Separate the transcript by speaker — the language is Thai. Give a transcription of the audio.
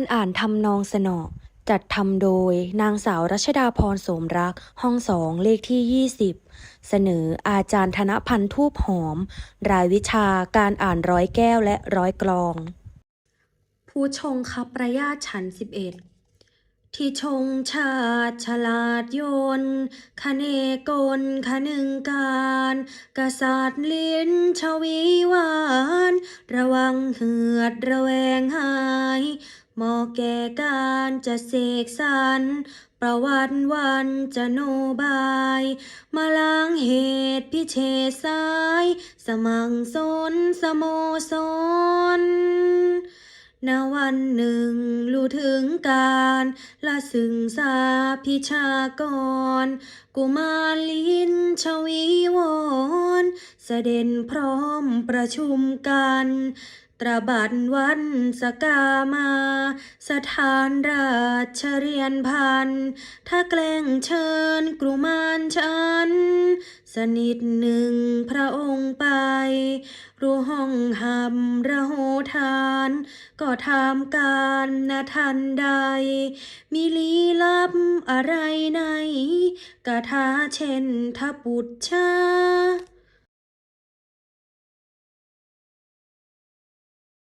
Speaker 1: การอ่านทำนองสนอจัดทำโดยนางสาวรัชดาพรโสมรัก ห้องสองเลขที่ 20 เสนออาจารย์ธนพันธ์ทูบหอม รายวิชาการอ่านร้อยแก้วและร้อยกลอง ผู้ชงคับประยาชั้นสิบเอ็ดที่ชงชาติฉลาดยนต์คเนกลคนึงการ กษัตริย์ลิ้นชวีวาน ระวังเหือดระแวงหาย หมาะแก่การจะเสกสรรประวัติวันจะโนบาย มาล้างเหตุพิเชษสาย สมังสนสโมสรณวันหนึ่งรู้ถึงการละสึงสาพิชากร กุมารลินชวีวรเสด็จพร้อมประชุมกัน ตระบัดวันสกามา สถานราชเรียนพัน ถ้าแกล้งเชิญกรุมารฉัน สนิทหนึ่งพระองค์ไป รู้ห้องหำระโหทาน ก็ทำการนาทันใด มีลี้ลับอะไรในกะทาเช่นทปุจชา